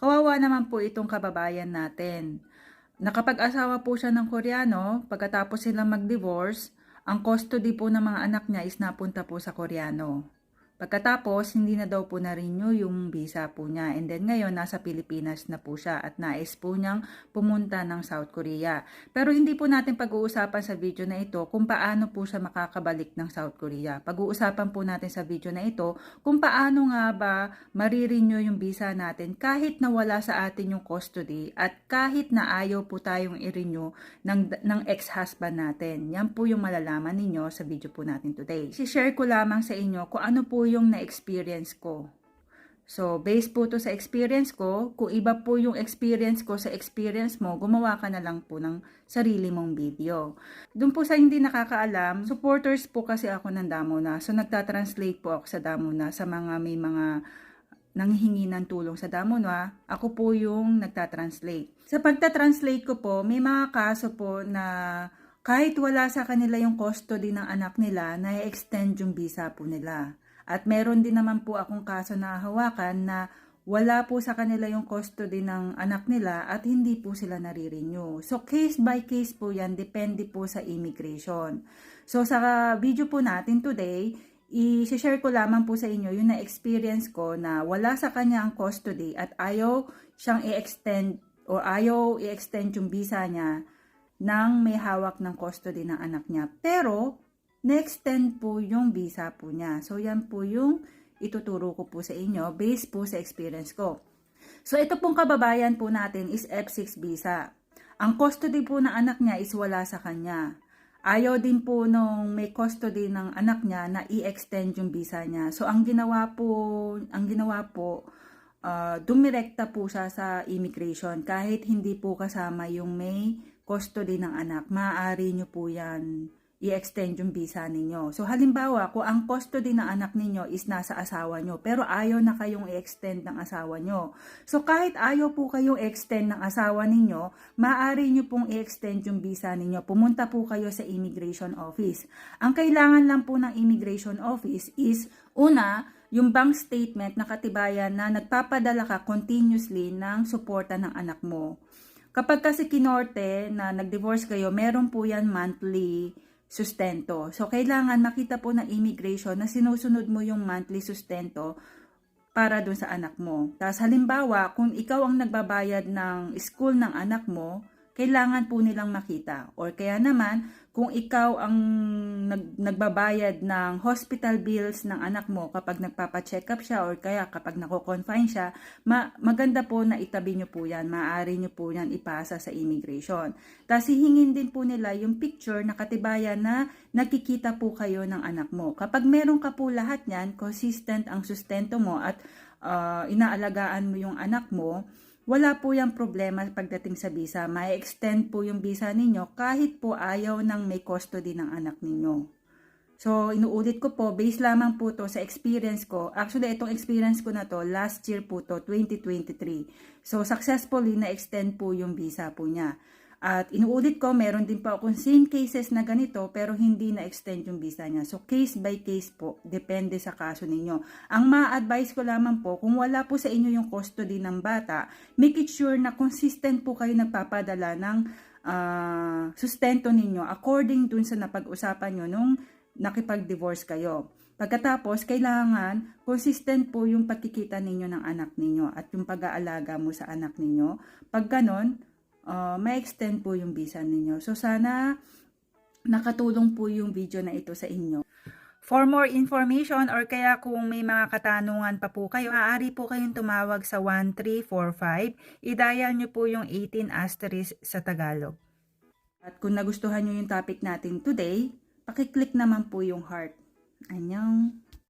Kawawa naman po itong kababayan natin. Nakapag-asawa po siya ng Koreano, pagkatapos silang mag-divorce, ang custody po ng mga anak niya is napunta po sa Koreano. Pagkatapos, hindi na daw po na-renew yung visa po niya. And then ngayon, nasa Pilipinas na po siya at nais po niyang pumunta ng South Korea. Pero hindi po natin pag-uusapan sa video na ito kung paano po siya makakabalik ng South Korea. Pag-uusapan po natin sa video na ito kung paano nga ba marirenew yung visa natin kahit na wala sa atin yung custody at kahit na ayaw po tayong i-renew ng, ng ex-husband natin. Yan po yung malalaman ninyo sa video po natin today. Si-share ko lamang sa inyo kung ano po yung na-experience ko. So, based po to sa experience ko, kung iba po yung experience ko sa experience mo, gumawa ka na lang po ng sarili mong video. Doon po sa hindi nakakaalam, supporters po kasi ako ng Damona. So, nagta-translate po ako sa Damona sa mga may mga nanghihingi ng tulong sa Damona. Ako po yung nagta-translate. Sa pagta-translate ko po, may mga kaso po na kahit wala sa kanila yung custody ng anak nila, na-extend yung visa po nila. At meron din naman po akong kaso na hawakan na wala po sa kanila yung custody ng anak nila at hindi po sila nare-renew. So case by case po yan, depende po sa immigration. So sa video po natin today, i-share ko lamang po sa inyo yung na-experience ko na wala sa kanya ang custody at ayaw siyang i-extend o ayaw i-extend yung visa niya nang may hawak ng custody ng anak niya. Pero, na-extend po yung visa po niya. So, yan po yung ituturo ko po sa inyo based po sa experience ko. So, ito pong kababayan po natin is F6 visa. Ang custody po ng anak niya is wala sa kanya. Ayaw din po nung may custody ng anak niya na i-extend yung visa niya. So, ang ginawa po, ang ginawa po, uh, dumirekta po siya sa immigration kahit hindi po kasama yung may custody ng anak. Maaari nyo po yan i-extend yung visa ninyo. So halimbawa, kung ang custody ng anak ninyo is nasa asawa nyo, pero ayaw na kayong i-extend ng asawa nyo. So kahit ayaw po kayong i-extend ng asawa ninyo, maaari nyo pong i-extend yung visa ninyo. Pumunta po kayo sa immigration office. Ang kailangan lang po ng immigration office is, una, yung bank statement na katibayan na nagpapadala ka continuously ng suporta ng anak mo. Kapag kasi kinorte na nag-divorce kayo, meron po yan monthly sustento. So, kailangan makita po ng immigration na sinusunod mo yung monthly sustento para dun sa anak mo. Tapos halimbawa, kung ikaw ang nagbabayad ng school ng anak mo, kailangan po nilang makita. Or kaya naman, kung ikaw ang nag, nagbabayad ng hospital bills ng anak mo kapag nagpapa-check up siya or kaya kapag nako-confine siya, ma, maganda po na itabi nyo po yan. Maaari nyo po yan ipasa sa immigration. Tapos hihingin din po nila yung picture na katibayan na nakikita po kayo ng anak mo. Kapag meron ka po lahat yan, consistent ang sustento mo at uh, inaalagaan mo yung anak mo, wala po yung problema pagdating sa visa. May extend po yung visa ninyo kahit po ayaw ng may custody ng anak ninyo. So, inuulit ko po, based lamang po to sa experience ko. Actually, itong experience ko na to, last year po to, 2023. So, successfully na-extend po yung visa po niya. At inuulit ko, meron din po akong same cases na ganito pero hindi na-extend yung visa niya. So case by case po, depende sa kaso ninyo. Ang ma-advise ko lamang po, kung wala po sa inyo yung custody ng bata, make it sure na consistent po kayo nagpapadala ng uh, sustento ninyo according dun sa napag-usapan nyo nung nakipag-divorce kayo. Pagkatapos, kailangan consistent po yung pagkikita ninyo ng anak ninyo at yung pag-aalaga mo sa anak ninyo. Pag ganon, uh, may extend po yung visa ninyo. So sana nakatulong po yung video na ito sa inyo. For more information or kaya kung may mga katanungan pa po kayo, maaari po kayong tumawag sa 1345. I-dial nyo po yung 18 asterisk sa Tagalog. At kung nagustuhan nyo yung topic natin today, pakiclick naman po yung heart. Anyong!